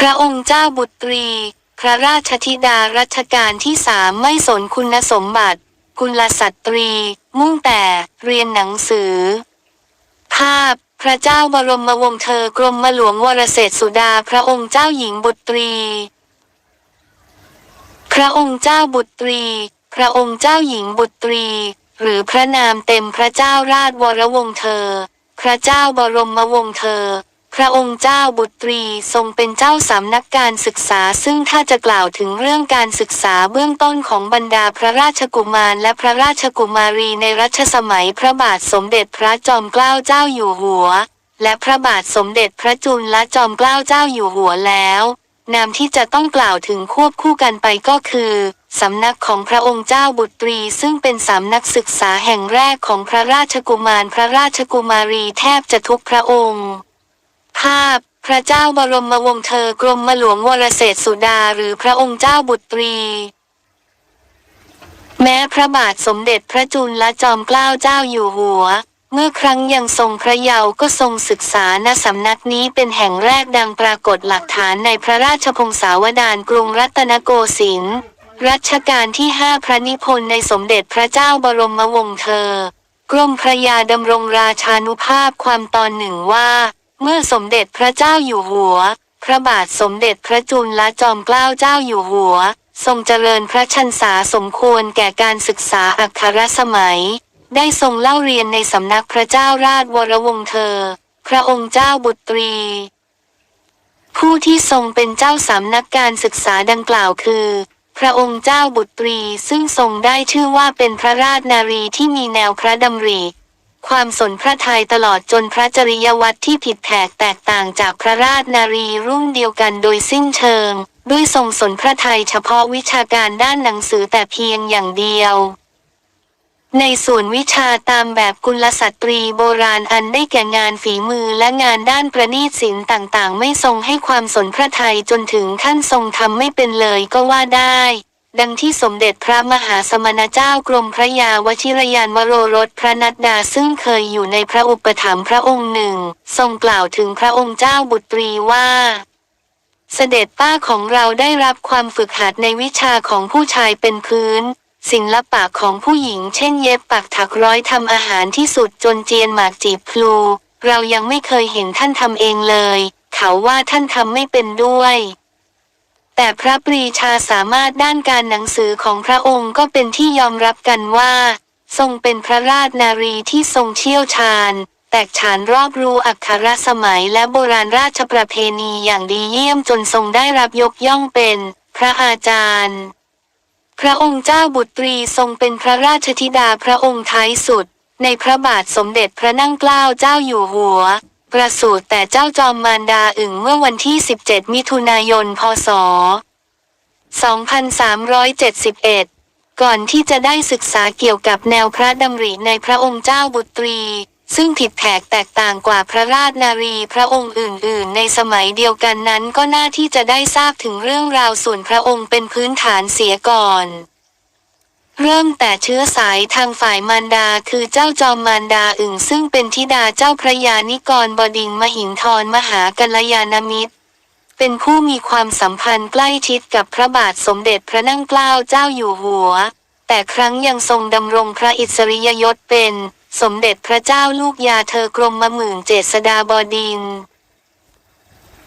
พระองค์เจ้าบุตรี พระราชธิดารัชกาลที่สามไม่สนคุณสมบัติกุณลสตรี มุ่งแต่เรียนหนังสือ ภาพพระเจ้าบรมวงศ์เธอกรมหลวงวรเศษสุดาพระองค์เจ้าหญิงบุตรี พระองค์เจ้าบุตรี พระองค์เจ้าหญิงบุตรี หรือพระนามเต็มพระเจ้าราชวรวงศ์เธอ พระเจ้าบรมวงศ์เธอ พระองค์เจ้าบุตรีทรงเป็นเจ้าสำนักการศึกษา ซึ่งถ้าจะกล่าวถึงเรื่องการศึกษาเบื้องต้นของบรรดาพระราชกุมารและพระราชกุมารีในรัชสมัยพระบาทสมเด็จพระจอมเกล้าเจ้าอยู่หัว และพระบาทสมเด็จพระจุลจอมเกล้าเจ้าอยู่หัวแล้ว นามที่จะต้องกล่าวถึงควบคู่กันไปก็คือสำนักของพระองค์เจ้าบุตรีซึ่งเป็นสำนักศึกษาแห่งแรกของพระราชกุมารพระราชกุมารีแทบจะทุกพระองค์ ภาพ พระเจ้าบรมวงศ์เธอกรมหลวงวรเศรษฐสุดาหรือพระองค์เจ้าบุตรี แม้พระบาทสมเด็จพระจุลจอมเกล้าเจ้าอยู่หัว เมื่อครั้งยังทรงพระเยาว์ก็ทรงศึกษาณสำนักนี้เป็นแห่งแรกดังปรากฏหลักฐานในพระราชพงศาวดารกรุงรัตนโกสินทร์รัชกาลที่ห้าพระนิพนธ์ในสมเด็จพระเจ้าบรมวงศ์เธอ กรมพระยาดำรงราชานุภาพความตอนหนึ่งว่า เมื่อสมเด็จพระเจ้าอยู่หัว พระบาทสมเด็จพระจุลจอมเกล้าเจ้าอยู่หัว ทรงเจริญพระชันษาสมควรแก่การศึกษาอักขรสมัย ได้ทรงเล่าเรียนในสำนักพระเจ้าราชวรวงศ์เธอ พระองค์เจ้าบุตรี ผู้ที่ทรงเป็นเจ้าสำนักการศึกษาดังกล่าวคือ พระองค์เจ้าบุตรีซึ่งทรงได้ชื่อว่าเป็นพระราชนารีที่มีแนวพระดำริ ความสนพระทัยตลอดจนพระจริยวัตรที่ผิดแผกแตกต่างจากพระราชนารีรุ่นเดียวกันโดยสิ้นเชิง ด้วยทรงสนพระทัยเฉพาะวิชาการด้านหนังสือแต่เพียงอย่างเดียว ในส่วนวิชาตามแบบกุลสตรีโบราณอันได้แก่งานฝีมือและงานด้านประณีตศิลป์ต่างๆ ไม่ทรงให้ความสนพระทัยจนถึงขั้นทรงทำไม่เป็นเลยก็ว่าได้ ดังที่สมเด็จพระมหาสมณเจ้ากรมพระยาวชิรยานวโรรสพระนัดดาซึ่งเคยอยู่ในพระอุปถัมภ์พระองค์หนึ่ง ทรงกล่าวถึงพระองค์เจ้าบุตรีว่าเสด็จป้าของเราได้รับความฝึกหัดในวิชาของผู้ชายเป็นพื้น ศิลปะของผู้หญิงเช่นเย็บปักถักร้อยทำอาหารที่สุดจนเจียนหมากจีบพลู เรายังไม่เคยเห็นท่านทำเองเลย เขาว่าท่านทำไม่เป็นด้วย แต่พระปรีชาสามารถด้านการหนังสือของพระองค์ก็เป็นที่ยอมรับกันว่า ทรงเป็นพระราชนารีที่ทรงเชี่ยวชาญ แตกฉานรอบรู้อักขรสมัยและโบราณราชประเพณีอย่างดีเยี่ยมจนทรงได้รับยกย่องเป็น พระอาจารย์ พระองค์เจ้าบุตรีทรงเป็นพระราชธิดาพระองค์ท้ายสุด ในพระบาทสมเด็จพระนั่งเกล้าเจ้าอยู่หัว ประสูติแต่เจ้าจอมมารดาอึ่งเมื่อวันที่ 17 มิถุนายน พศ 2371 ก่อนที่จะได้ศึกษาเกี่ยวกับแนวพระดำริในพระองค์เจ้าบุตรี ซึ่งผิดแผกแตกต่างกว่าพระราชนารีพระองค์อื่น ๆ ในสมัยเดียวกันนั้นก็น่าที่จะได้ทราบถึงเรื่องราวส่วนพระองค์เป็นพื้นฐานเสียก่อน เริ่มแต่เชื้อสายทางฝ่ายมารดาคือเจ้าจอมมารดาอึ่งซึ่งเป็นธิดาเจ้าพระยานิกรบดินมหินทรมหากัลยาณมิตร เป็นผู้มีความสัมพันธ์ใกล้ชิดกับพระบาทสมเด็จพระนั่งเกล้าเจ้าอยู่หัว แต่ครั้งยังทรงดำรงพระอิสริยยศเป็น สมเด็จพระเจ้าลูกยาเธอกรมมะหมื่นเจษดาบดิน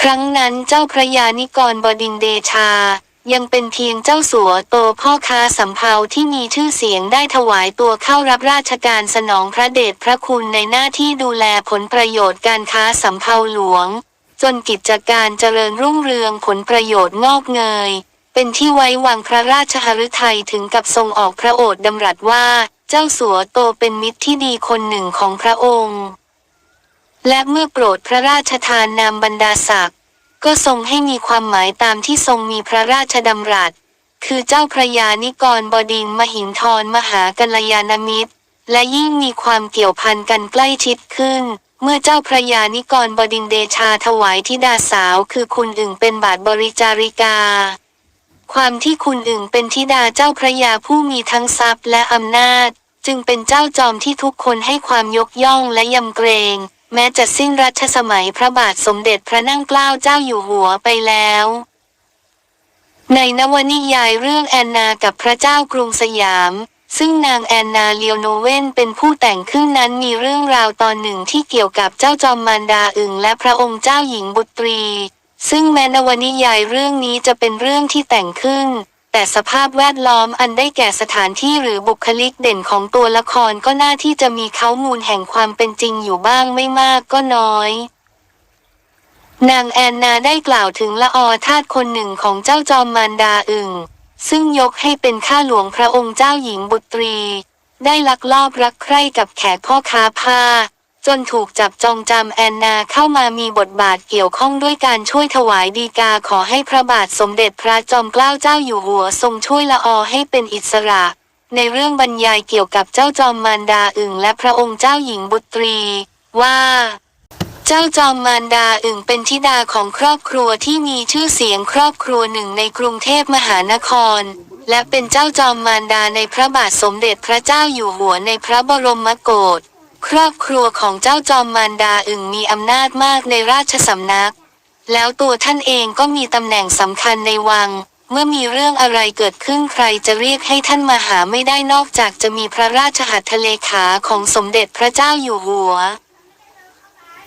ครั้งนั้นเจ้าพระยานิกรบดินเดชา ยังเป็นเพียงเจ้าสัวโตพ่อค้าสำเภาที่มีชื่อเสียงได้ถวายตัวเข้ารับราชการสนองพระเดชพระคุณในหน้าที่ดูแลผลประโยชน์การค้าสำเภาหลวง จนกิจการเจริญรุ่งเรืองผลประโยชน์งอกเงย เป็นที่ไว้วางพระราชหฤทัยถึงกับทรงออกพระโอษฐ์ดำรัสว่า เจ้าสัวโตเป็นมิตรที่ดีคนหนึ่งของพระองค์ และเมื่อโปรดพระราชทานนามบรรดาศักดิ์ ก็ทรงให้มีความหมายตามที่ทรงมีพระราชดำรัส คือเจ้าพระยานิกรบดินมหินทรมหากัลยาณมิตร และยิ่งมีความเกี่ยวพันกันใกล้ชิดขึ้น เมื่อเจ้าพระยานิกรบดินเดชาถวายธิดาสาวคือคุณอึ่งเป็นบาทบริจาริกา ความที่คุณอึ่งเป็นธิดาเจ้าพระยาผู้มีทั้งทรัพย์และอำนาจ จึงเป็นเจ้าจอมที่ทุกคนให้ความยกย่องและยำเกรง แม้จะสิ้นรัชสมัยพระบาทสมเด็จพระนั่งเกล้าเจ้าอยู่หัวไปแล้ว ในนวนิยายเรื่องแอนนากับพระเจ้ากรุงสยามซึ่งนางแอนนาเลียวโนเวนเป็นผู้แต่งขึ้นนั้นมีเรื่องราวตอนหนึ่งที่เกี่ยวกับเจ้าจอมมารดาอึ่งและพระองค์เจ้าหญิงบุตรี ซึ่งแม้นวนิยายเรื่องนี้จะเป็นเรื่องที่แต่งขึ้น แต่สภาพแวดล้อมอันได้แก่สถานที่หรือบุคลิกเด่นของตัวละครก็น่าที่จะมีเขามูลแห่งความเป็นจริงอยู่บ้างไม่มากก็น้อยนางแอนนาได้กล่าวถึงละออทาสคนหนึ่งของเจ้าจอมมารดาอึ่ง ซึ่งยกให้เป็นข้าหลวงพระองค์เจ้าหญิงบุตรี ได้ลักลอบรักใคร่กับแขกพ่อค้าผ้า จนถูกจับจองจำแอนนาเข้ามามีบทบาทเกี่ยวข้องด้วยการช่วยถวายดีกาขอให้พระบาทสมเด็จพระจอมเกล้าเจ้าอยู่หัวทรงช่วยละออให้เป็นอิสระ ในเรื่องบรรยายเกี่ยวกับเจ้าจอมมารดาอึ่งและพระองค์เจ้าหญิงบุตรี ว่า เจ้าจอมมารดาอึ่งเป็นธิดาของครอบครัวที่มีชื่อเสียงครอบครัวหนึ่งในกรุงเทพมหานครและเป็นเจ้าจอมมารดาในพระบาทสมเด็จพระเจ้าอยู่หัวในพระบรมโกศ ครอบครัวของเจ้าจอมมารดาอึ่งมีอำนาจมากในราชสำนัก แล้วตัวท่านเองก็มีตำแหน่งสำคัญในวัง เมื่อมีเรื่องอะไรเกิดขึ้นใครจะเรียกให้ท่านมาหาไม่ได้นอกจากจะมีพระราชหัตถเลขาของสมเด็จพระเจ้าอยู่หัว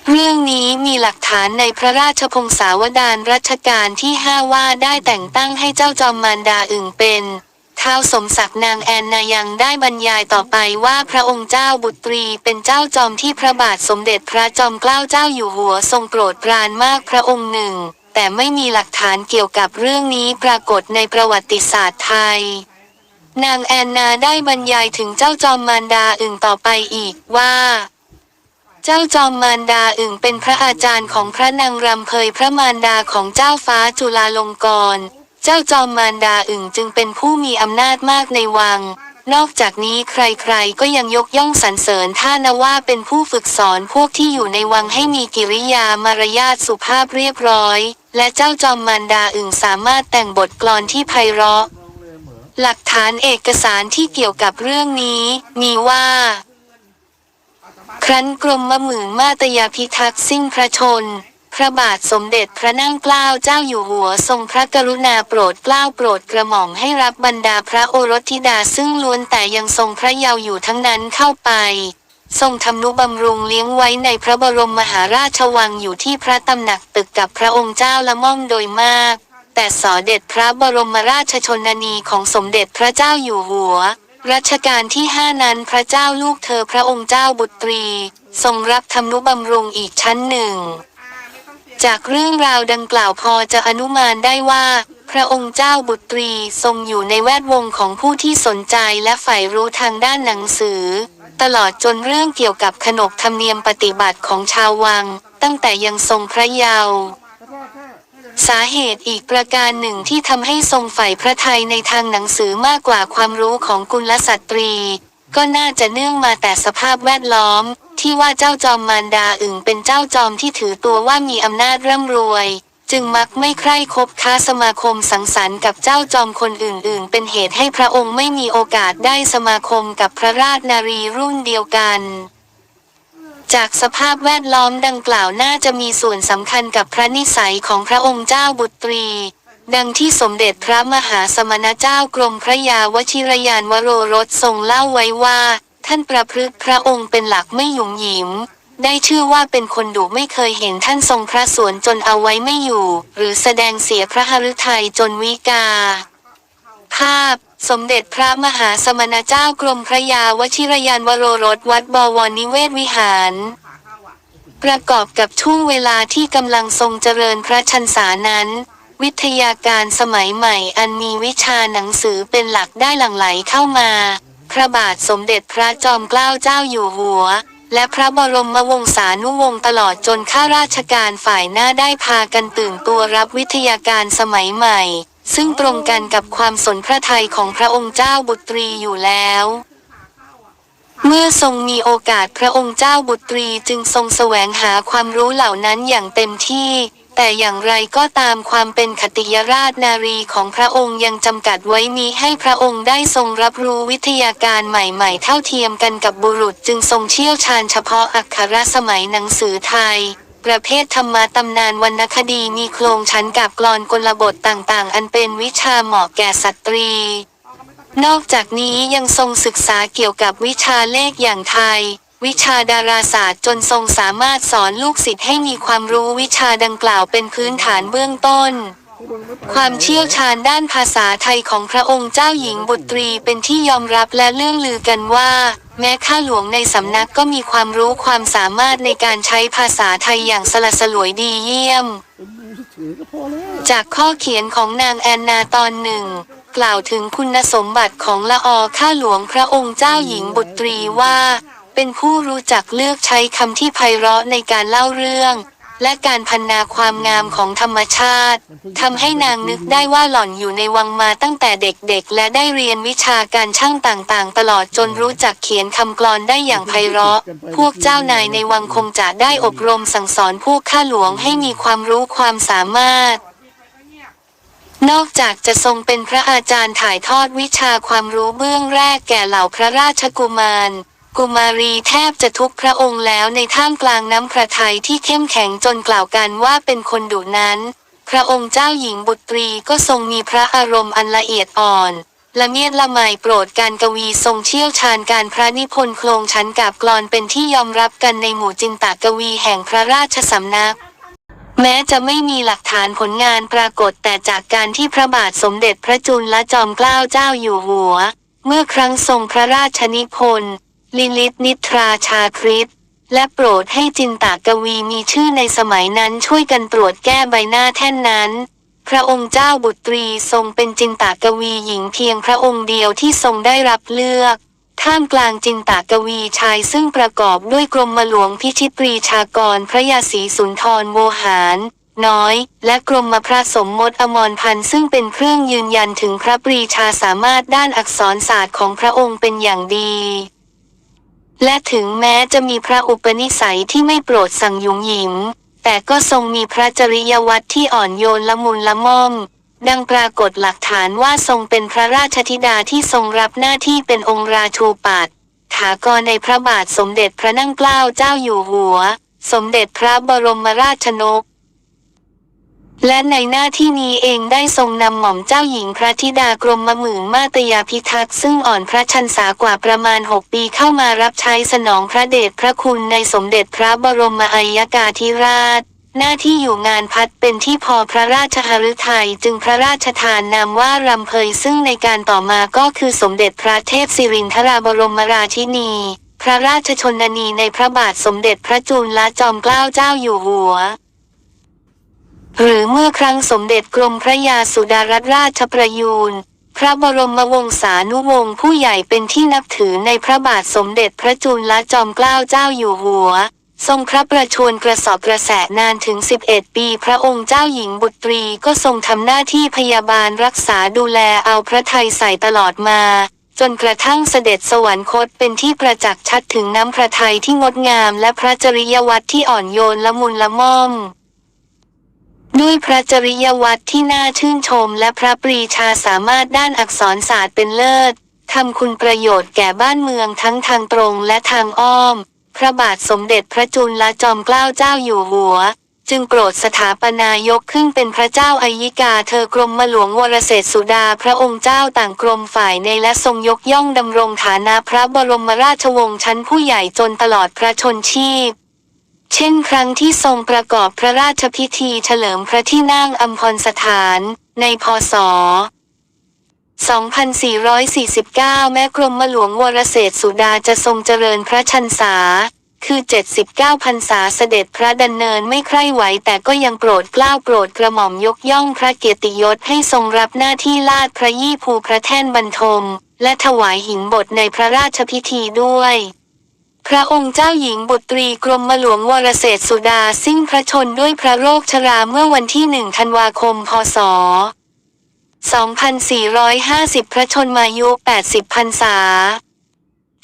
เรื่องนี้มีหลักฐานในพระราชพงศาวดารรัชกาลที่ห้าว่าได้แต่งตั้งให้เจ้าจอมมารดาอึ่งเป็น ท้าวสมศักดิ์นางแอนนายังได้บรรยายต่อไปว่าพระองค์เจ้าบุตรีเป็นเจ้าจอมที่พระบาทสมเด็จพระจอมเกล้าเจ้าอยู่หัวทรงโปรดปรานมากพระองค์หนึ่ง แต่ไม่มีหลักฐานเกี่ยวกับเรื่องนี้ปรากฏในประวัติศาสตร์ไทยนางแอนนาได้บรรยายถึงเจ้าจอมมารดาอึ่งต่อไปอีกว่า เจ้าจอมมารดาอึ่งเป็นพระอาจารย์ของพระนางรำเพยพระมารดาของเจ้าฟ้าจุฬาลงกรณ์ เจ้าจอมมารดาอึ่งจึงเป็นผู้มีอำนาจมากในวัง นอกจากนี้ใครๆก็ยังยกย่องสรรเสริญท่านว่าเป็นผู้ฝึกสอนพวกที่อยู่ในวังให้มีกิริยามารยาทสุภาพเรียบร้อย และเจ้าจอมมารดาอึ่งสามารถแต่งบทกลอนที่ไพเราะ หลักฐานเอกสารที่เกี่ยวกับเรื่องนี้ มีว่าครั้นกรมมะหมื่นมาตยาพิทักษ์สิ้นพระชน พระบาทสมเด็จพระนั่งเกล้าเจ้าอยู่หัวทรงพระกรุณาโปรดเกล้าโปรดกระหม่อมให้รับบรรดาพระโอรสธิดาซึ่งล้วนแต่ยังทรงพระเยาว์อยู่ทั้งนั้นเข้าไป ทรงทำนุบำรุงเลี้ยงไว้ในพระบรมมหาราชวังอยู่ที่พระตำหนักตึกกับพระองค์เจ้าละม่อมโดยมาก แต่สอเด็จพระบรมราชชนนีของสมเด็จพระเจ้าอยู่หัวรัชกาลที่ห้านั้นพระเจ้าลูกเธอพระองค์เจ้าบุตรี ทรงรับทำนุบำรุงอีกชั้นหนึ่ง จากเรื่องราวดังกล่าวพอจะอนุมานได้ว่า พระองค์เจ้าบุตรีทรงอยู่ในแวดวงของผู้ที่สนใจและใฝ่รู้ทางด้านหนังสือ ตลอดจนเรื่องเกี่ยวกับขนบธรรมเนียมปฏิบัติของชาววัง ตั้งแต่ยังทรงพระเยาว์สาเหตุอีกประการหนึ่งที่ทำให้ทรงใฝ่พระไทยในทางหนังสือมากกว่าความรู้ของกุลสตรี ก็น่าจะเนื่องมาแต่สภาพแวดล้อมที่ว่าเจ้าจอมมารดาอึ่งเป็นเจ้าจอมที่ถือตัวว่ามีอำนาจร่ำรวย จึงมักไม่ใคร่คบค้าสมาคมสังสรรค์กับเจ้าจอมคนอื่น ๆ เป็นเหตุให้พระองค์ไม่มีโอกาสได้สมาคมกับพระราชนารีรุ่นเดียวกันจากสภาพแวดล้อมดังกล่าวน่าจะมีส่วนสำคัญกับพระนิสัยของพระองค์เจ้าบุตรี ดังที่สมเด็จพระมหาสมณเจ้ากรมพระยาวชิรยานวโรรสทรงเล่าไว้ว่า ท่านประพฤติพระองค์เป็นหลักไม่หยุ่มหยิม ได้ชื่อว่าเป็นคนดุไม่เคยเห็นท่านทรงพระสวนจนเอาไว้ไม่อยู่ หรือแสดงเสียพระหฤทัยจนวิกา ภาพ สมเด็จพระมหาสมณเจ้ากรมพระยาวชิรยานวโรรสวัดบวรนิเวศวิหาร ประกอบกับช่วงเวลาที่กำลังทรงเจริญพระชันษานั้นวิทยาการสมัยใหม่อันมีวิชาหนังสือเป็นหลักได้หลั่งไหลเข้ามา พระบาทสมเด็จพระจอมเกล้าเจ้าอยู่หัว และพระบรมวงศานุวงศ์ตลอดจนข้าราชการฝ่ายหน้าได้พากันตื่นตัวรับวิทยาการสมัยใหม่ ซึ่งตรงกันกับความสนพระทัยของพระองค์เจ้าบุตรีอยู่แล้วเมื่อทรงมีโอกาสพระองค์เจ้าบุตรีจึงทรงแสวงหาความรู้เหล่านั้นอย่างเต็มที่ แต่อย่างไรก็ตามความเป็นขติยราชนารีของพระองค์ยังจำกัดไว้มีให้พระองค์ได้ทรงรับรู้วิทยาการใหม่ๆ เท่าเทียมกันกับบุรุษจึงทรงเชี่ยวชาญเฉพาะอักขรสมัยหนังสือไทย ประเภทธรรมาตำนานวรรณคดีมีโครงชั้นกับกลอนกลบทต่างๆ อันเป็นวิชาเหมาะแก่สตรี นอกจากนี้ยังทรงศึกษาเกี่ยวกับวิชาเลขอย่างไทย วิชาดาราศาสตร์จนทรงสามารถสอนลูกศิษย์ให้มีความรู้วิชาดังกล่าวเป็นพื้นฐานเบื้องต้น ความเชี่ยวชาญด้านภาษาไทยของพระองค์เจ้าหญิงบุตรีเป็นที่ยอมรับและเลื่องลือกันว่า แม้ข้าหลวงในสำนักก็มีความรู้ความสามารถในการใช้ภาษาไทยอย่างสละสลวยดีเยี่ยม จากข้อเขียนของนางแอนนาตอนหนึ่งกล่าวถึงคุณสมบัติของละออข้าหลวงพระองค์เจ้าหญิงบุตรีว่า เป็นผู้รู้จักเลือกใช้คำที่ไพเราะในการเล่าเรื่อง และการพรรณนาความงามของธรรมชาติทำให้นางนึกได้ว่าหล่อนอยู่ในวังมาตั้งแต่เด็กๆ และได้เรียนวิชาการช่างต่างๆ ตลอดจนรู้จักเขียนคำกลอนได้อย่างไพเราะ พวกเจ้านายในวังคงจะได้อบรมสั่งสอนพวกข้าหลวงให้มีความรู้ความสามารถนอกจากจะทรงเป็นพระอาจารย์ถ่ายทอดวิชาความรู้เบื้องแรกแก่เหล่าพระราชกุมาร กุมารีแทบจะทุกพระองค์แล้วในท่ามกลางน้ำพระทัยที่เข้มแข็งจนกล่าวกันว่าเป็นคนดุนั้น พระองค์เจ้าหญิงบุตรีก็ทรงมีพระอารมณ์อันละเอียดอ่อนละเมียดละไมโปรดการกวีทรงเชี่ยวชาญการพระนิพนธ์โครงชั้นกาบกลอนเป็นที่ยอมรับกันในหมู่จินตกวีแห่งพระราชสำนัก แม้จะไม่มีหลักฐานผลงานปรากฏแต่จากการที่พระบาทสมเด็จพระจุลจอมเกล้าเจ้าอยู่หัว เมื่อครั้งทรงพระราชนิพนธ์ ลิลิตนิทราชาคริตและโปรดให้จินตากวีมีชื่อในสมัยนั้นช่วยกันตรวจแก้ใบหน้าแท่นนั้น พระองค์เจ้าบุตรีทรงเป็นจินตากวีหญิงเพียงพระองค์เดียวที่ทรงได้รับเลือก ท่ามกลางจินตากวีชายซึ่งประกอบด้วยกรมหลวงพิชิตปรีชากรพระยาศรีสุนทรโวหารน้อย และกรมพระสมมติอมรพันธ์ซึ่งเป็นเครื่องยืนยันถึงพระปรีชาสามารถด้านอักษรศาสตร์ของพระองค์เป็นอย่างดี และถึงแม้จะมีพระอุปนิสัยที่ไม่โปรดสั่งยุงหยิมแต่ก็ทรงมีพระจริยวัตรที่อ่อนโยนละมุนละม่อม ดังปรากฏหลักฐานว่าทรงเป็นพระราชธิดาที่ทรงรับหน้าที่เป็นองค์ราชูปัตถากรในพระบาทสมเด็จพระนั่งเกล้าเจ้าอยู่หัว สมเด็จพระบรมราชนก และในหน้าที่นี้เองได้ทรงนำหม่อมเจ้าหญิงพระธิดากรมมหมื่นมาตยาพิทักษ์ซึ่งอ่อนพระชันษากว่าประมาณ 6 ปีเข้ามารับใช้สนองพระเดชพระคุณในสมเด็จพระบรมอัยกาธิราช หน้าที่อยู่งานพัดเป็นที่พอพระราชหฤทัยจึงพระราชทานนามว่ารำเพยซึ่งในการต่อมาก็คือสมเด็จพระเทพสิรินทราบรมราชินี พระราชชนนีในพระบาทสมเด็จพระจุลจอมเกล้าเจ้าอยู่หัว หรือเมื่อครั้งสมเด็จกรมพระยาสุดารัตนราชประยูนพระบรมวงศานุวงศ์ผู้ใหญ่เป็นที่นับถือในพระบาทสมเด็จพระจุลจอมเกล้าเจ้าอยู่หัว ทรงพระประชวรกระสอบกระแสนานถึง 11 ปี พระองค์เจ้าหญิงบุตรีก็ทรงทำหน้าที่พยาบาลรักษาดูแลเอาพระไทยใส่ตลอดมา จนกระทั่งเสด็จสวรรคตเป็นที่ประจักษ์ชัดถึงน้ำพระทัยที่งดงามและพระจริยวัตรที่อ่อนโยนละมุนละม่อม ด้วยพระจริยวัตรที่น่าชื่นชมและพระปรีชาสามารถด้านอักษรศาสตร์เป็นเลิศทำคุณประโยชน์แก่บ้านเมืองทั้งทางตรงและทางอ้อม พระบาทสมเด็จพระจุลจอมเกล้าเจ้าอยู่หัว จึงโปรดสถาปนายกขึ้นเป็นพระเจ้าอายิกาเธอกรมมหลวงวรเศษสุดาพระองค์เจ้าต่างกรมฝ่ายในและทรงยกย่องดำรงฐานะพระบรมราชวงศ์ชั้นผู้ใหญ่จนตลอดพระชนชีพ เช่นครั้งที่ทรงประกอบพระราชพิธีเฉลิมพระที่นั่งอัมพรสถานในพศ 2449 แม้กรมหลวงวรเศรษฐสุดาจะทรงเจริญพระชันษา คือ 79พรรษาเสด็จพระดันเนินไม่ใคร่ไหวแต่ก็ยังโปรดกล้าโปรดกระหม่อมยกย่องพระเกียรติยศให้ทรงรับหน้าที่ลาดพระยี่ภูพระแท่นบรรทม และถวายหินบทในพระราชพิธีด้วย พระองค์เจ้าหญิงบุตรีกรมหลวงวรเศษสุดาสิ้นพระชนด้วยพระโรคชราเมื่อวันที่หนึ่งธันวาคม พศ 2450 พระชนมายุ 80พรรษา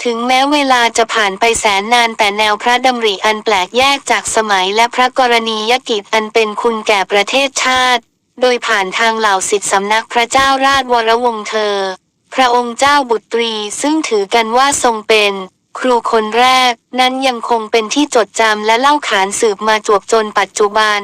ถึงแม้เวลาจะผ่านไปแสนนานแต่แนวพระดำริอันแปลกแยกจากสมัยและพระกรณียกิจอันเป็นคุณแก่ประเทศชาติ โดยผ่านทางเหล่าสิทธิสำนักพระเจ้าราชวรวงศ์เธอ พระองค์เจ้าบุตรีซึ่งถือกันว่าทรงเป็น ครูคนแรก นั้นยังคงเป็นที่จดจำและเล่าขานสืบมาจวบจนปัจจุบัน